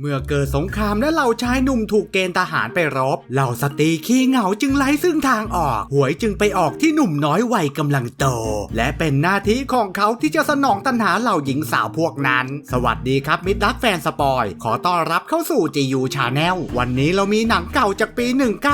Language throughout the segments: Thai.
เมื่อเกิดสงครามและเหล่าชายหนุ่มถูกเกณฑ์ทหารไปรบ เหล่าสตรีขี้เหงาจึงไร้ซึ่งทางออก หวยจึงไปออกที่หนุ่มน้อยวัยกำลังโต และเป็นหน้าที่ของเขาที่จะสนองตัณหาเหล่าหญิงสาวพวกนั้น สวัสดีครับมิตรรักแฟนสปอย ขอต้อนรับเข้าสู่ GU Channel วันนี้เรามีหนังเก่าจากปี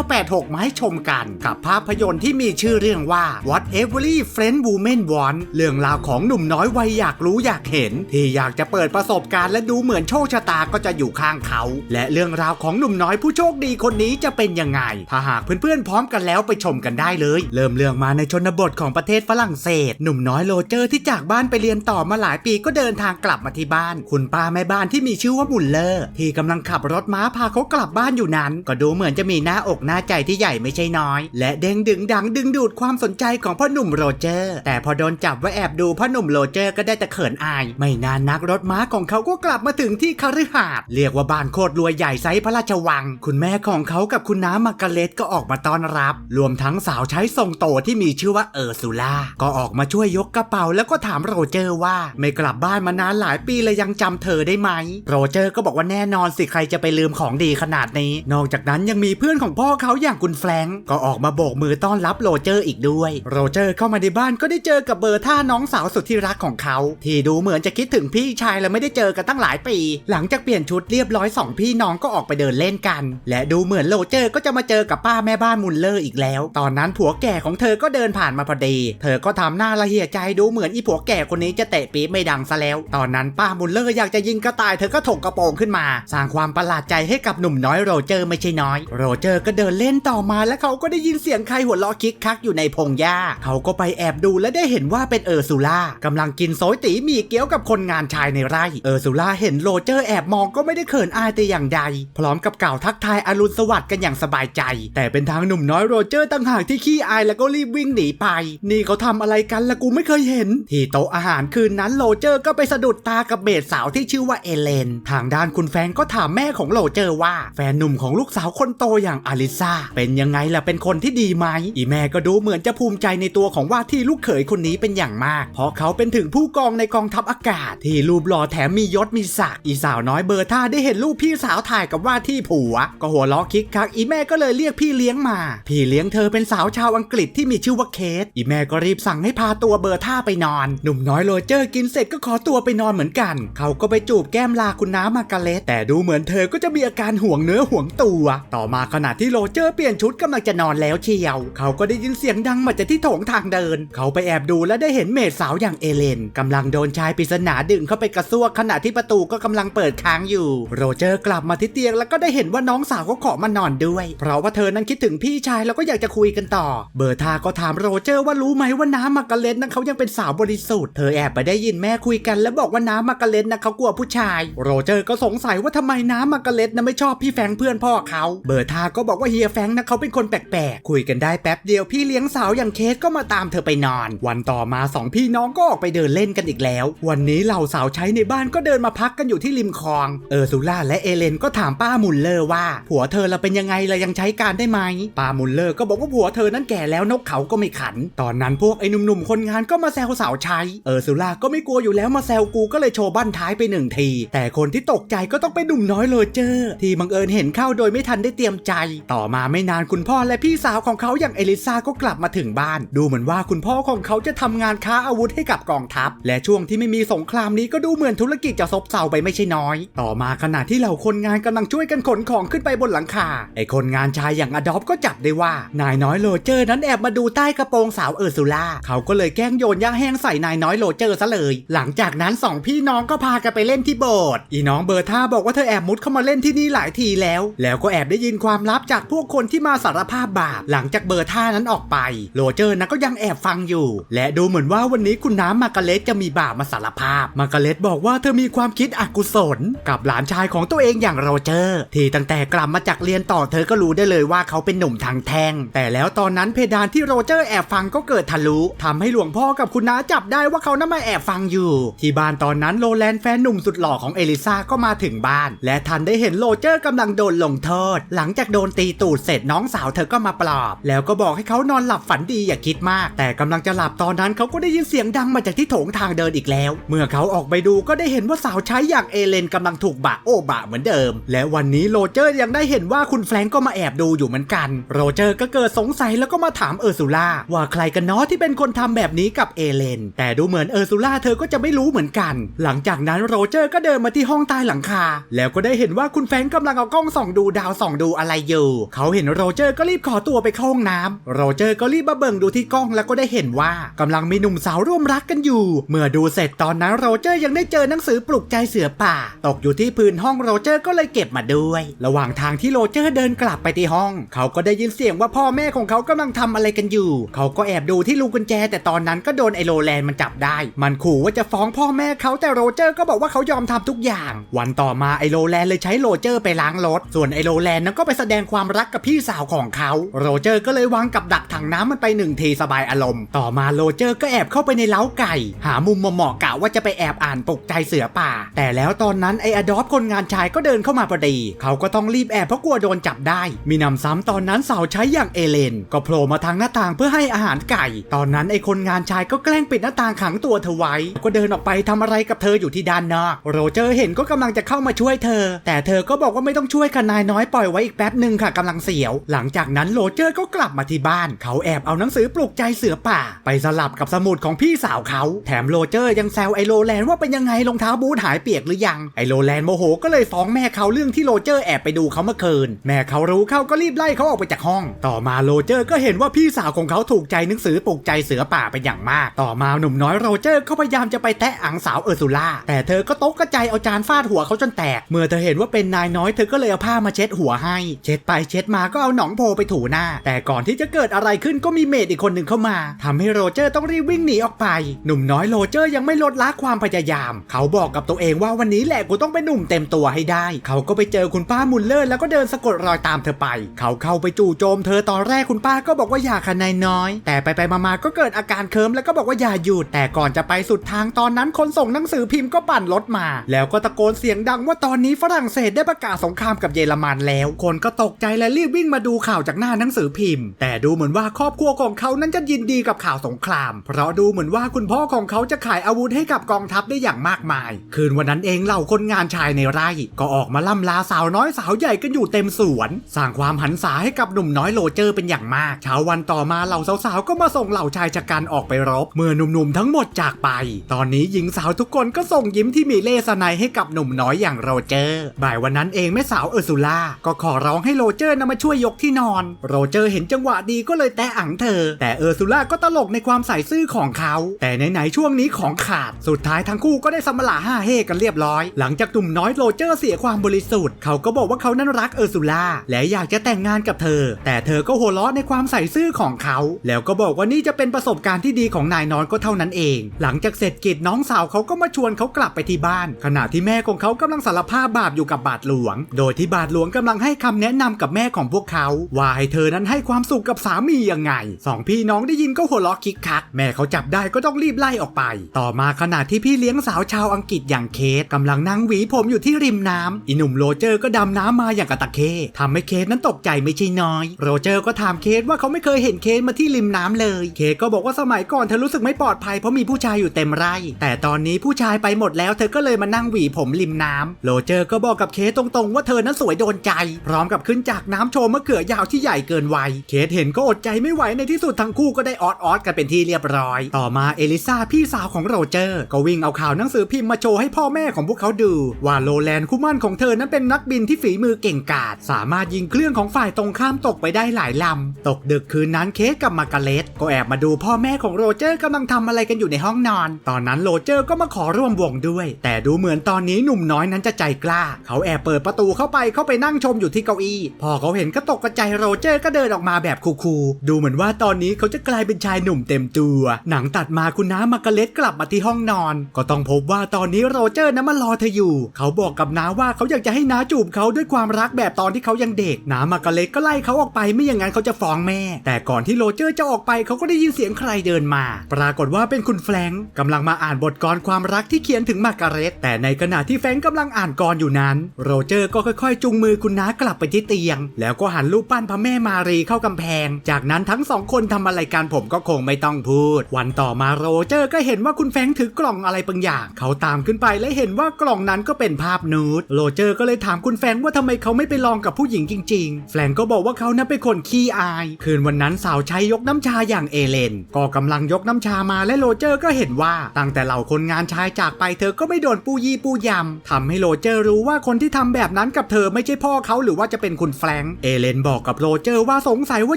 1986 มาให้ชมกัน กับภาพยนตร์ที่มีชื่อเรื่องว่า What Every Friend Woman Want เรื่องราวของหนุ่มน้อยวัยอยากรู้อยากเห็น ที่อยากจะเปิดประสบการณ์และดูเหมือนโชคชะตาก็จะอยู่ข้างเขา และเรื่องราวของหนุ่มน้อยผู้โชคดีคนนี้จะเป็นยังไง ถ้าหากเพื่อนๆพร้อมกันแล้วไปชมกันได้เลย เริ่มเรื่องมาในชนบทของประเทศฝรั่งเศส หนุ่มน้อยโรเจอร์ที่จากบ้านไปเรียนต่อมาหลายปีก็เดินทางกลับมาที่บ้าน คุณป้าแม่บ้านที่มีชื่อว่าบุลเลอร์ ที่กำลังขับรถม้าพาเขากลับบ้านอยู่นั้น ก็ดูเหมือนจะมีหน้าอกหน้าใจที่ใหญ่ไม่ใช่น้อย และเด้งดึงดังดึงดูดความสนใจของพ่อหนุ่มโรเจอร์ แต่พอโดนจับว่าแอบดูพ่อหนุ่มโรเจอร์ก็ได้แต่เขินอาย ไม่นานนักรถม้าของเขาก็กลับมาถึงที่คฤหาสน์เรียกว่าบ้านโคตรรวยใหญ่ไซส์พระราชวัง คุณแม่ของเขากับคุณน้ามาการเล็ตก็ออกมาต้อนรับ รวมทั้งสาวใช้ทรงโตที่มีชื่อว่าเออร์ซูล่าก็ออกมาช่วยยกกระเป๋าแล้วก็ถามโรเจอร์ว่า ไม่กลับบ้านมานานหลายปีเลยยังจำเธอได้ไหม โรเจอร์ก็บอกว่าแน่นอนสิใครจะไปลืมของดีขนาดนี้ นอกจากนั้นยังมีเพื่อนของพ่อเขาอย่างคุณแฟรงก์ก็ออกมาโบกมือต้อนรับโรเจอร์อีกด้วย โรเจอร์เข้ามาในบ้านก็ได้เจอกับเบอร์ท่าน้องสาวสุดที่รักของเขา ที่ดูเหมือนจะคิดถึงพี่ชายและไม่ได้เจอกันตั้งหลายปี หลังจากเปลี่ยนชุดเรียบร้อยสองพี่น้องก็ออกไปเดินเล่นกัน และดูเหมือนโรเจอร์ก็จะมาเจอกับป้าแม่บ้านมุลเลอร์อีกแล้ว ตอนนั้นผัวแก่ของเธอก็เดินผ่านมาพอดี เธอก็ทำหน้าละเหี่ยใจดูเหมือนอีผัวแก่คนนี้จะเตะปี๊บไม่ดังซะแล้ว ตอนนั้นป้ามุลเลอร์อยากจะยิงกระต่ายเธอก็ถกกระโปรงขึ้นมา สร้างความประหลาดใจให้กับหนุ่มน้อยโรเจอร์ไม่ใช่น้อย โรเจอร์ก็เดินเล่นต่อมาและเขาก็ได้ยินเสียงใครหัวเราะคิกคักอยู่ในพงหญ้า เขาก็ไปแอบดูและได้เห็นว่าเป็นเออร์ซูล่ากำลังกินโซยตีมีเกี๊ยวกับคนงานชายในไร่ เออร์ซูล่าเห็นโรเจอร์แอบมองก็ไม่ได้เขินอายแต่อย่างใด พร้อมกับกล่าวทักทายอรุณสวัสดิ์กันอย่างสบายใจ แต่เป็นทางหนุ่มน้อยโรเจอร์ต่างหากที่ขี้อายแล้วก็รีบวิ่งหนีไป นี่เขาทำอะไรกันละกูไม่เคยเห็น ที่โต๊ะอาหารคืนนั้นโรเจอร์ก็ไปสะดุดตากับเบสสาวที่ชื่อว่าเอเลน ทางด้านคุณแฟนก็ถามแม่ของโรเจอร์ว่า แฟนหนุ่มของลูกสาวคนโตอย่างอลิซาเป็นยังไงล่ะเป็นคนที่ดีไหมอีแม่ก็ดูเหมือนจะภูมิใจในตัวของว่าที่ลูกเขยคนนี้เป็นอย่างมาก เพราะเขาเป็นถึงผู้กองในกองทัพอากาศ ที่รูปหล่อแถมมียศมีศักดิ์อีสาวน้อยเบอร์ท่าได้เห็นรูปพี่สาวถ่ายกับว่าที่ผัว ก็หัวล้อคิกคักอีแม่ก็เลยเรียกพี่เลี้ยงมา พี่เลี้ยงเธอเป็นสาวชาวอังกฤษที่มีชื่อว่าเคทอีแม่ก็รีบสั่งให้พาตัวเบอร์ท่าไปนอน หนุ่มน้อยโรเจอร์กินเสร็จก็ขอตัวไปนอนเหมือนกัน เขาก็ไปจูบแก้มลาคุณน้ามาการเล็ตแต่ดูเหมือนเธอก็จะมีอาการห่วงเนื้อห่วงตัว ต่อมาขณะที่โรเจอร์เปลี่ยนชุดกำลังจะนอนแล้วเชียว เขาก็ได้ยินเสียงดังมาจากที่โถงทางเดิน เขาไปแอบดูและได้เห็นเมดสาวอย่างเอเลนกำลังโดนชายปริศนาดึงเข้าไปกระซวกขณะที่ประตูก็กำลังเปิดค้างอยู่โรเจอร์กลับมาที่เตียงแล้วก็ได้เห็นว่าน้องสาวเขาขอมานอนด้วย เพราะว่าเธอนั้นคิดถึงพี่ชายแล้วก็อยากจะคุยกันต่อ เบอร์ทาก็ถามโรเจอร์ว่ารู้ไหมว่าน้ำมากาเล็ตนั้นเขายังเป็นสาวบริสุทธิ์ เธอแอบไปได้ยินแม่คุยกัน แล้วบอกว่าน้ำมาการ์เล็ตนะเขากลัวผู้ชาย โรเจอร์ก็สงสัยว่าทำไมน้ำมาการ์เล็ตนะไม่ชอบพี่แฟงเพื่อนพ่อเขา เบอร์ทาก็บอกว่าเฮียแฟรงค์นะเขาเป็นคนแปลกๆ คุยกันได้แป๊บเดียวพี่เลี้ยงสาวอย่างเคสก็มาตามเธอไปนอน วันต่อมาสองพี่น้องก็ออกไปเดินเล่นกันอีกแล้ว วันนี้เหล่าสาวใช้ในบ้านก็เดินมาพักกันอยู่ที่ริมคลอง เออร์ซูล่าและเอเลนก็ถามป้ามุลเลอร์ว่า ผัวเธอเราเป็นยังไงเรายังใช้การได้ไหมป้ามุลเลอร์ก็บอกว่าผัวเธอนั้นแก่แล้วนกเขาก็ไม่ขัน ตอนนั้นพวกไอ้หนุ่มๆคนงานก็มาแซวสาวใช้เออร์ซูล่าก็ไม่กลัวอยู่แล้วมาแซวกูก็เลยโชว์บั้นท้ายไปหนึ่งที แต่คนที่ตกใจก็ต้องเป็นหนุ่มน้อยโรเจอร์ ที่บังเอิญเห็นเข้าโดยไม่ทันได้เตรียมใจ ต่อมาไม่นานคุณพ่อและพี่สาวของเขาอย่างเอลิซาก็กลับมาถึงบ้าน ดูเหมือนว่าคุณพ่อของเขาจะทำงานค้าอาวุธให้กับกองทัพ และช่วงที่ไม่มีสงครามนี้ก็ดูเหมือนธุรกิจจะซบเซาไปไม่ใช่น้อย ต่อมาขณะที่เหล่าคนงานกำลังช่วยกันขนของขึ้นไปบนหลังคา ไอคนงานชายอย่างอดอฟก็จับได้ว่านายน้อยโรเจอร์นั้นแอบมาดูใต้กระโปรงสาวเออร์ซูล่าเขาก็เลยแกล้งโยนย่าแห้งใส่นายน้อยโรเจอร์ซะเลย หลังจากนั้นสองพี่น้องก็พากันไปเล่นที่โบสถ์อีน้องเบอร์ท่าบอกว่าเธอแอบมุดเข้ามาเล่นที่นี่หลายทีแล้ว แล้วก็แอบได้ยินความลับจากพวกคนที่มาสารภาพบาปหลังจากเบอร์ท่านั้นออกไปโรเจอร์นั้นก็ยังแอบฟังอยู่ และดูเหมือนว่าวันนี้คุณน้ำมาการ์เล็ตจะมีบาปมาสารภาพมาการ์เล็ตบอกว่าเธอมีความคิดอกุศลกับหลานชายของตัวเองอย่างโรเจอร์ ที่ตั้งแต่กลับมาจากเรียนต่อเธอก็รู้ได้เลยว่าเขาเป็นหนุ่มทางแทง แต่แล้วตอนนั้นเพดานที่โรเจอร์แอบฟังก็เกิดทะลุทำให้หลวงพ่อกับคุณน้าจับได้ว่าเขานั้นมาแอบฟังอยู่ ที่บ้านตอนนั้นโรแลนด์แฟนหนุ่มสุดหล่อของเอลิซาก็มาถึงบ้าน และทันได้เห็นโรเจอร์กำลังโดนลงโทษ หลังจากโดนตีตูดเสร็จน้องสาวเธอก็มาปลอบ แล้วก็บอกให้เขานอนหลับฝันดีอย่าคิดมาก แต่กำลังจะหลับตอนนั้นเขาก็ได้ยินเสียงดังมาจากที่โถงทางเดินอีกแล้ว เมื่อเขาออกไปดูก็ได้เห็นว่าสาวใช้อย่างเอเลนกำลังถูกบะโอบะเหมือนเดิม และวันนี้โรเจอร์ยังได้เห็นว่าคุณแฟรงก์ก็มาแอบดูอยู่เหมือนกัน โรเจอร์ก็เกิดสงสัยแล้วก็มาถามเออร์ซูล่าว่าใครกันเนาะที่เป็นคนทำแบบนี้กับเอเลน แต่ดูเหมือนเออร์ซูล่าเธอก็จะไม่รู้เหมือนกัน หลังจากนั้นโรเจอร์ก็เดินมาที่ห้องใต้หลังคา แล้วก็ได้เห็นว่าคุณแฟรงก์กำลังเอากล้องส่องดูดาวส่องดูอะไรอยู่ เขาเห็นโรเจอร์ก็รีบขอตัวไปเข้าห้องน้ำโรเจอร์ก็รีบมาเบิ่งดูที่กล้องแล้วก็ได้เห็นว่ากำลังมีหนุ่มสาวร่วมรักกันอยู่ เมื่อดูเสร็จตอนนั้นโรเจอร์ยังได้เจอหนังสือปลุกใจเสือป่า ตกอยู่ที่พื้นห้องโรเจอร์ก็เลยเก็บมาด้วย ระหว่างทางที่โรเจอร์เดินกลับไปที่ห้อง เขาก็ได้ยินเสียงว่าพ่อแม่ของเขากำลังทำอะไรกันอยู่ เขาก็แอบดูที่ลูกกุญแจ แต่ตอนนั้นก็โดนไอโรแลนด์มันจับได้ มันขู่ว่าจะฟ้องพ่อแม่เขาแต่โรเจอร์ก็บอกว่าเขายอมทำทุกอย่าง วันต่อมาไอโรแลนด์เลยใช้โรเจอร์ไปล้างรถ ส่วนไอโรแลนด์นั้นก็ไปแสดงความรักกับพี่สาวของเขา โรเจอร์ก็เลยวางกับดักถังน้ำมันไปหนึ่งทีสบายอารมณ์ ต่อมาโรเจอร์ก็แอบเข้าไปในเล้าไก่ หามุมเหมาะๆกะว่าจะไปแอบอ่านปกใจเสือป่า แต่แล้วตอนนั้นไออดอฟคนงานชายก็เดินเข้ามาพอดี เขาก็ต้องรีบแอบเพราะกลัวโดนจับได้ มีนำซ้ำตอนนั้นสาวใช้อย่างเอเลน ก็โผล่มาทางหน้าต่างเพื่อให้อาหารไก่ ตอนนั้นไอคนงานชายก็แกล้งปิดหน้าต่างขังตัวเธอไว้ ก็เดินออกไปทำอะไรกับเธออยู่ที่ด้านนอก โรเจอร์เห็นก็กำลังจะเข้ามาช่วยเธอ แต่เธอก็บอกว่าไม่ต้องช่วยค่ะนายน้อยปล่อยไว้อีกแป๊บหนึ่งค่ะกำลังเสียว หลังจากนั้นโรเจอร์ก็กลับมาที่บ้าน เขาแอบเอาหนังสือปลุกใจเสือป่า ไปสลับกับสมุดของพี่สาวเขา แถมโรเจอร์ยังแซวไอโรแลนด์ว่าเป็นยังไงรองเท้าบูทหายเปียกหรือยัง ไอโรแลนด์โมโหก็เลยฟ้องแม่เขาเรื่องที่โรเจอร์แอบไปดูเขาเมื่อคืน แม่เขารู้เข้าก็รีบไล่เขาออกไปจากห้อง ต่อมาโรเจอร์ก็เห็นว่าพี่สาวของเขาถูกใจหนังสือปลุกใจเสือป่าเป็นอย่างมาก ต่อมาหนุ่มน้อยโรเจอร์ก็พยายามจะไปแตะอังสาวเออร์ซูล่าแต่เธอก็ตกกระจายเอาจานฟาดหัวเขาจนแตก เมื่อเธอเห็นว่าเป็นนายน้อยเธอก็เลยเอาผ้ามาเช็ดหัวให้ เช็ดไปเช็ดมาก็เอาหนองโพไปถูหน้า แต่ก่อนที่จะเกิดอะไรขึ้นก็มีเมดอีกคนหนึ่งเข้ามาทำให้โรเจอร์ต้องรีบวิ่งหนีออกไป หนุ่มน้อยโรเจอร์ยังไม่ลดละความพยายาม เขาบอกกับตัวเองว่าวันนี้แหละกูต้องเป็นหนุ่มเต็มตัวให้ได้ เขาก็ไปเจอคุณป้ามุลเลอร์แล้วก็เดินสะกดรอยตามเธอไป เขาเข้าไปจู่โจมเธอตอนแรกคุณป้าก็บอกว่าอย่าค่ะนายน้อย แต่ไปไปมาๆก็เกิดอาการเคิมแล้วก็บอกว่าอย่าหยุด แต่ก่อนจะไปสุดทางตอนนั้นคนส่งหนังสือพิมพ์ก็ปั่นรถมา แล้วก็ตะโกนเสียงดังว่าตอนนี้ฝรั่งเศสได้ประกาศสงครามกับเยอรมันแล้ว คนก็ตกใจและรีบวิ่งมาดูข่าวจากหน้าหนังสือพิมพ์ แต่ดูเหมือนว่าครอบครัวของเขานั้นจะยินดีกับข่าวสงคราม เพราะดูเหมือนว่าคุณพ่อของเขาจะขายอาวุธให้กับกองทัพได้อย่างมากมาย คืนวันนั้นเองเหล่าคนงานชายในไร่ก็ออกมาล่ำลาสาวน้อยสาวใหญ่กันอยู่เต็มสวน สร้างความหันษาให้กับหนุ่มน้อยโรเจอร์เป็นอย่างมาก เช้าวันต่อมาเหล่าสาวๆก็มาส่งเหล่าชายชะกันออกไปรบ เมื่อหนุ่มๆทั้งหมดจากไป ตอนนี้หญิงสาวทุกคนก็ส่งยิ้มที่มีเล่ห์สนัยให้กับหนุ่มน้อยอย่างโรเจอร์ บ่ายวันนั้นเองแม่สาวเออร์ซูล่าก็ขอร้องให้โรเจอร์นำมาช่วยยกที่นอน โรเจอร์เห็นจังหวะดีก็เลยแตะอังเธอ แต่เออร์ซูล่าก็ตลกในความใส่ซื่อของเขา แต่ไหนๆช่วงนี้ของขาด สุดท้ายทั้งคู่ก็ได้สมละห้าเฮกันเรียบร้อย หลังจากหนุ่มน้อยโรเจอร์เสียความบริสุทธิ์เขาก็บอกว่าเขานั้นรักเออร์ซูล่าและอยากจะแต่งงานกับเธอ แต่เธอก็หัวเราะในความใส่ซื่อของเขา แล้วก็บอกว่านี่จะเป็นประสบการณ์ที่ดีของนายน้อยก็เท่านั้นเอง หลังจากเสร็จกิจน้องสาวเขาก็มาชวนเขากลับไปที่บ้าน ขณะที่แม่ของเขากำลังสารภาพบาปอยู่กับบาทหลวง โดยที่บาทหลวงกำลังให้คำแนะนำกับแม่ของพวกเขา ว่าให้เธอนั้นให้ความสุขกับสามียังไงสองพี่น้องได้ยินก็หัวเราะคิกคัก แม่เขาจับได้ก็ต้องรีบไล่ออกไป ต่อมาขณะที่พี่เลี้ยงสาวชาวอังกฤษอย่างเคสกำลังนั่งหวีผมอยู่ที่ริมน้ำอีหนุ่มโรเจอร์ก็ดำน้ำมาอย่างกระตะเคทำให้เคสนั้นตกใจไม่ใช่น้อย โรเจอร์ก็ถามเคสว่าเขาไม่เคยเห็นเคสมาที่ริมน้ำเลย เคสก็บอกว่าสมัยก่อนเธอรู้สึกไม่ปลอดภัยเพราะมีผู้ชายอยู่เต็มไร่ แต่ตอนนี้ผู้ชายไปหมดแล้วเธอก็เลยมานั่งหวีผมริมน้ำโรเจอร์ก็บอกกับเคสตรงๆ ว่าเธอนั้นสวยโดนใจ พร้อมกับขึ้นจากน้ำโชว์มะเขือยาวที่ใหญ่เกินวัย เคสเห็นก็อดใจไม่ไหวในที่สุดทั้งคู่ก็ได้ออดออดกันเป็นที่เรียบร้อย ต่อมาเอลิซาพี่สาวของโรเจอร์ ก็วิ่งเอาข่าวหนังสือพิมพ์มาโชว์ให้พ่อแม่ของพวกเขาดูว่าโลแลนด์คู่มั่นของเธอนั้นเป็นนักบินที่ฝีมือเก่งกาจสามารถยิงเครื่องของฝ่ายตรงข้ามตกไปได้หลายลำ ตกดึกคืนนั้นเคสกับมาร์กาเร็ตก็แอบมาดูพ่อแม่ของโรเจอร์กำลังทำอะไรกันอยู่ในห้องนอน ตอนนั้นโรเจอร์ก็มาขอร่วมวงด้วย แต่ดูเหมือนตอนนี้หนุ่มน้อยนั้นจะใจกล้า เขาแอบเปิดประตูเข้าไปเข้าไปนั่งชมอยู่ที่เก้าอี้ พอเขาเห็นก็ตกใจโรเจอร์ก็เดินออกมาแบบคูลๆดูเหมือนว่าตอนนี้เขาจะกลายเป็นชายหนุ่มเต็มตัว หนังตัดมาคุณน้ามาร์กาเร็ตกลับมาที่ห้องนอน ก็ต้องพบว่าตอนนี้โรเจอร์นั้นมารอเธออยู่เขาาบอกกับน้าว่าเขาอยากจะให้น้าจูบเขาด้วยความรักแบบตอนที่เขายังเด็กน้ามาร์กาเร็ตก็ไล่เขาออกไปไม่อย่างนั้นเขาจะฟ้องแม่ แต่ก่อนที่โรเจอร์จะออกไปเขาก็ได้ยินเสียงใครเดินมา ปรากฏว่าเป็นคุณแฟรงก์กำลังมาอ่านบทกลอนความรักที่เขียนถึงมาร์กาเร็ตแต่ในขณะที่แฟรงก์กำลังอ่านกรอยู่นั้น โรเจอร์ก็ค่อยๆจูงมือคุณน้ากลับไปที่เตียง แล้วก็หันรูปปั้นพระแม่มารีเข้ากำแพง จากนั้นทั้งสองคนทำอะไรกันผมก็คงไม่ต้องพูด วันต่อมาโรเจอร์ก็เห็นว่าคุณแฟรงก์ถือกล่องอะไรบางอย่าง เขาตามขึ้นไปและเห็นว่ากล่องนั้นก็เป็นเป็นภาพนูดโรเจอร์ก็เลยถามคุณแฟงว่าทำไมเขาไม่ไปลองกับผู้หญิงจริง ๆ แฟงก็บอกว่าเขานั้นเป็นคนขี้อาย คืนวันนั้นสาวใช้ยกน้ำชาอย่างเอเลน ก็กำลังยกน้ำชามาและโรเจอร์ก็เห็นว่าตั้งแต่เหล่าคนงานชายจากไปเธอก็ไม่โดนปูยี่ปูยำทำให้โรเจอร์รู้ว่าคนที่ทำแบบนั้นกับเธอไม่ใช่พ่อเขาหรือว่าจะเป็นคุณแฟงเอเลนบอกกับโรเจอร์ว่าสงสัยว่า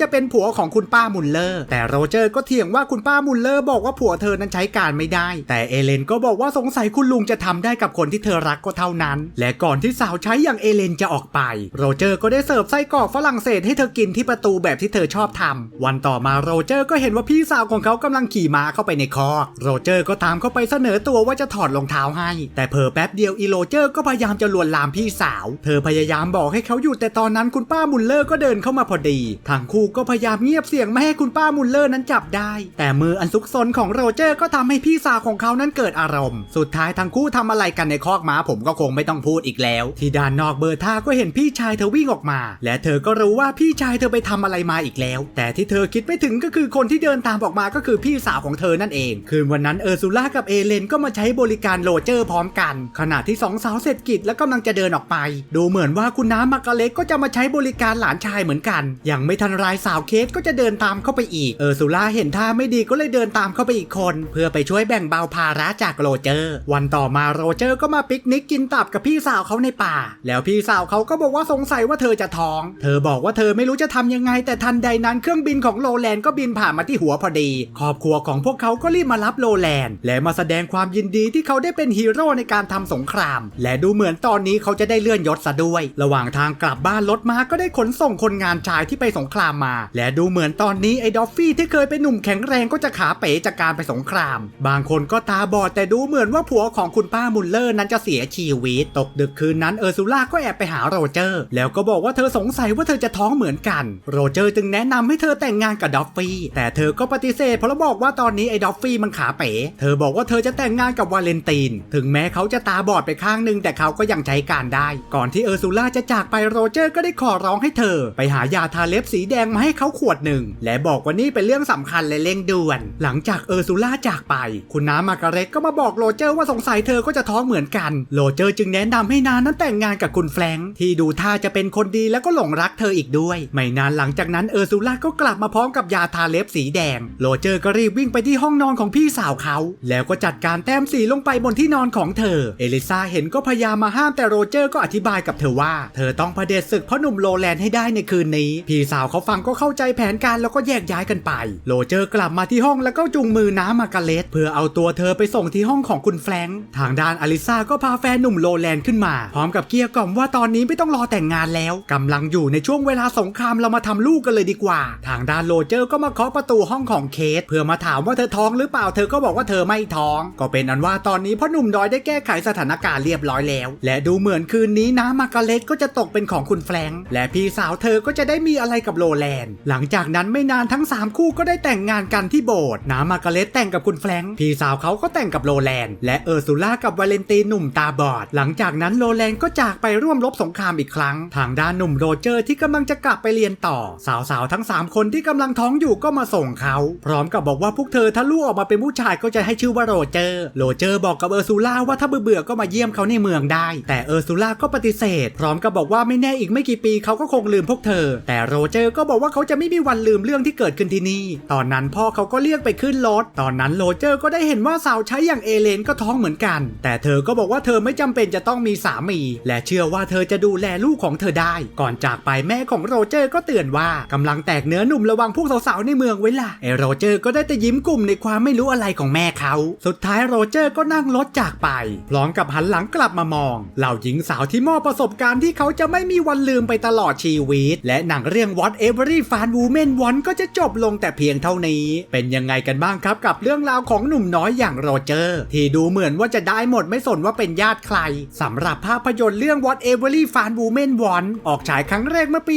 จะเป็นผัวของคุณป้ามุลเลอร์ แต่โรเจอร์ก็เถียงว่าคุณป้ามุลเลอร์บอกว่าผัวเธอนั้นใช้การไม่ได้ แต่เอเลนก็บอกว่าสงสัยคุณลุงจะทำได้กับคนที่เธอรักก็เท่านั้น และก่อนที่สาวใช้อย่างเอเลนจะออกไป โรเจอร์ก็ได้เสิร์ฟไส้กรอกฝรั่งเศสให้เธอกินที่ประตูแบบที่เธอชอบทำวันต่อมาโรเจอร์ก็เห็นว่าพี่สาวของเขากำลังขี่ม้าเข้าไปในคอกโรเจอร์ก็ตามเข้าไปเสนอตัวว่าจะถอดรองเท้าให้ แต่เพอแป๊บเดียวอีโรเจอร์ก็พยายามจะลวนลามพี่สาว เธอพยายามบอกให้เขาหยุดแต่ตอนนั้นคุณป้ามุลเลอร์ก็เดินเข้ามาพอดีทั้งคู่ก็พยายามเงียบเสียงไม่ให้คุณป้ามุลเลอร์นั้นจับได้ แต่มืออันซุกซนของโรเจอร์ก็ทำให้พี่สาวของเขานั้นเกิดอารมณ์ สุดท้ายทั้งคู่ทำอะไรกันในคอกม้าผมก็คงไม่ต้องพูดอีกแล้ว ที่ด้านนอกเบอร์ท่าก็เห็นพี่ชายเธอวิ่งออกมา และเธอก็รู้ว่าพี่ชายเธอไปทำอะไรมาอีกแล้ว แต่ที่เธอคิดไม่ถึงก็คือคนที่เดินตามออกมาก็คือพี่สาวของเธอนั่นเอง คืนวันนั้นเออร์ซูล่ากับเอเลนก็มาใช้บริการโรเจอร์พร้อมกัน ขณะที่สองสาวเสร็จกิจแล้วกำลังจะเดินออกไป ดูเหมือนว่าคุณน้ำมากาเล็กก็จะมาใช้บริการหลานชายเหมือนกันยังไม่ทันไรสาวเคสก็จะเดินตามเข้าไปอีก เออร์ซูล่าเห็นท่าไม่ดีก็เลยเดินตามเข้าไปอีกคน เพื่อไปช่วยแบ่งเบาภาระจากโรเจอร์ วันต่อมาโรเจอร์ก็มาปิกนิกกินตับกับพี่สาวเขาในป่า แล้วพี่สาวเขาก็บอกว่าสงสัยว่าเธอจะท้อง เธอบอกว่าเธอไม่รู้จะทำยังไง แต่ทันใดนั้นเครื่องบินของโรแลนก็บินผ่านมาที่หัวพอดี ครอบครัวของพวกเขาก็รีบมารับโรแลนและมาแสดงความยินดีที่เขาได้เป็นฮีโร่ในการทำสงคราม และดูเหมือนตอนนี้เขาจะได้เลื่อนยศซะด้วย ระหว่างทางกลับบ้านรถมาก็ได้ขนส่งคนงานชายที่ไปสงครามมา และดูเหมือนตอนนี้ไอ้ดอฟฟี่ที่เคยเป็นหนุ่มแข็งแรงก็จะขาเป๋จากการไปสงคราม บางคนก็ตาบอดแต่ดูเหมือนว่าผัวของคุณป้ามุลเลอร์นั้นจะเสียชีวตตกดึกคืนนั้นเออร์ซูล่าก็แอบไปหาโรเจอร์ แล้วก็บอกว่าเธอสงสัยว่าเธอจะท้องเหมือนกัน โรเจอร์จึงแนะนำให้เธอแต่งงานกับดอฟฟี่ แต่เธอก็ปฏิเสธเพราะบอกว่าตอนนี้ไอ้ดอฟฟี่มันขาเป๋ เธอบอกว่าเธอจะแต่งงานกับวาเลนติน ถึงแม้เขาจะตาบอดไปข้างหนึ่งแต่เขาก็ยังใช้การได้ ก่อนที่เออร์ซูล่าจะจากไปโรเจอร์ก็ได้ขอร้องให้เธอ ไปหายาทาเล็บสีแดงมาให้เขาขวดหนึ่ง และบอกว่านี่เป็นเรื่องสำคัญและเร่งด่วน หลังจากเออร์ซูล่าจากไป คุณน้ามาการเร็ตก็มาบอกโรเจอร์ว่าสงสัยเธอก็จะท้องเหมือนกันโรเจอร์จึงแนะนำให้นานั้นแต่งงานกับคุณแฟรงค์ที่ดูท่าจะเป็นคนดีแล้วก็หลงรักเธออีกด้วย ไม่นานหลังจากนั้นเออร์ซูล่าก็กลับมาพร้อมกับยาทาเล็บสีแดง โรเจอร์ก็รีบวิ่งไปที่ห้องนอนของพี่สาวเขา แล้วก็จัดการแต้มสีลงไปบนที่นอนของเธอ เอลิซาเห็นก็พยายามมาห้ามแต่โรเจอร์ก็อธิบายกับเธอว่า เธอต้องเผด็จศึกเพราะหนุ่มโรแลนด์ให้ได้ในคืนนี้ พี่สาวเขาฟังก็เข้าใจแผนการแล้วก็แยกย้ายกันไป โรเจอร์กลับมาที่ห้องแล้วก็จูงมือน้ำมากาเลตเพื่อเอาตัวเธอไปส่งที่ห้องของคุณแฟรงค์ทางด้านอลิซาก็พาแฟนหนุ่มโรแลนด์ขึ้นมา พร้อมกับเกลี้ยกล่อมว่าตอนนี้ไม่ต้องรอแต่งงานแล้วกำลังอยู่ในช่วงเวลาสงครามเรามาทำลูกกันเลยดีกว่า ทางด้านโรเจอร์ก็มาเคาะประตูห้องของเคส เพื่อมาถามว่าเธอท้องหรือเปล่าเธอก็บอกว่าเธอไม่ท้อง ก็เป็นอันว่าตอนนี้พ่อหนุ่มดอยได้แก้ไขสถานการณ์เรียบร้อยแล้ว และดูเหมือนคืนนี้น้ำมาการเลตก็จะตกเป็นของคุณแฟรงค์และพี่สาวเธอก็จะได้มีอะไรกับโรแลนด์ หลังจากนั้นไม่นานทั้งสามคู่ก็ได้แต่งงานกันที่โบสถ์น้ำมาการเลตแต่งกับคุณแฟรงค์พี่สาวเขาก็แต่งกับโรแลนด์และเออร์ซูล่ากับวาเลนตินหนุ่มตาบอดหลังจากนั้นโรแลนด์ก็จากไปร่วมรบสงครามอีกครั้ง ทางด้านหนุ่มโรเจอร์ที่กำลังจะกลับไปเรียนต่อ สาวๆทั้ง 3 คนที่กำลังท้องอยู่ก็มาส่งเขา พร้อมกับบอกว่าพวกเธอถ้าลูกออกมาเป็นผู้ชายก็จะให้ชื่อว่าโรเจอร์ โรเจอร์บอกกับเออร์ซูล่าว่าถ้าเบื่อก็มาเยี่ยมเขาในเมืองได้ แต่เออร์ซูล่าก็ปฏิเสธ พร้อมกับบอกว่าไม่แน่อีกไม่กี่ปีเขาก็คงลืมพวกเธอ แต่โรเจอร์ก็บอกว่าเขาจะไม่มีวันลืมเรื่องที่เกิดขึ้นที่นี่ ตอนนั้นพ่อเขาก็เรียกไปขึ้นรถ ตอนนั้นโรเจอร์ก็ได้เห็นว่าสาวใช้อย่างเอเลนก็ท้องเหมือนกัน แต่เธอก็บอกว่าเธอไม่จจำเป็นจะต้องมีสามี และเชื่อว่าเธอจะดูแลลูกของเธอได้ ก่อนจากไปแม่ของโรเจอร์ก็เตือนว่ากำลังแตกเนื้อหนุ่มระวังพวกสาวๆในเมืองไว้ล่ะไอโรเจอร์ก็ได้แต่ยิ้มกลุ่มในความไม่รู้อะไรของแม่เขา สุดท้ายโรเจอร์ก็นั่งรถจากไป พร้อมกับหันหลังกลับมามอง เหล่าหญิงสาวที่มอบประสบการณ์ที่เขาจะไม่มีวันลืมไปตลอดชีวิต และหนังเรื่อง What Every Fan Woman Want ก็จะจบลงแต่เพียงเท่านี้ เป็นยังไงกันบ้างครับกับเรื่องราวของหนุ่มน้อยอย่างโรเจอร์ ที่ดูเหมือนว่าจะได้หมดไม่สนว่าเป็นญาติใครสำหรับภาพยนตร์เรื่อง What Every Fan Woman Want ออกฉายครั้งแรกเมื่อปี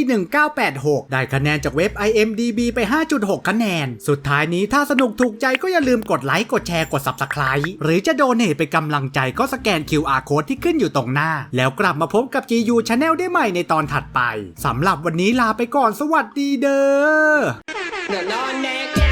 1986 ได้คะแนนจากเว็บ IMDB ไป 5.6 คะแนน สุดท้ายนี้ถ้าสนุกถูกใจก็อย่าลืมกดไลค์กดแชร์กด Subscribe หรือจะโดเนทเป็นกำลังใจก็สแกน QR Code ที่ขึ้นอยู่ตรงหน้า แล้วกลับมาพบกับ GU Channel ได้ใหม่ในตอนถัดไปสำหรับวันนี้ลาไปก่อนสวัสดีเด้อ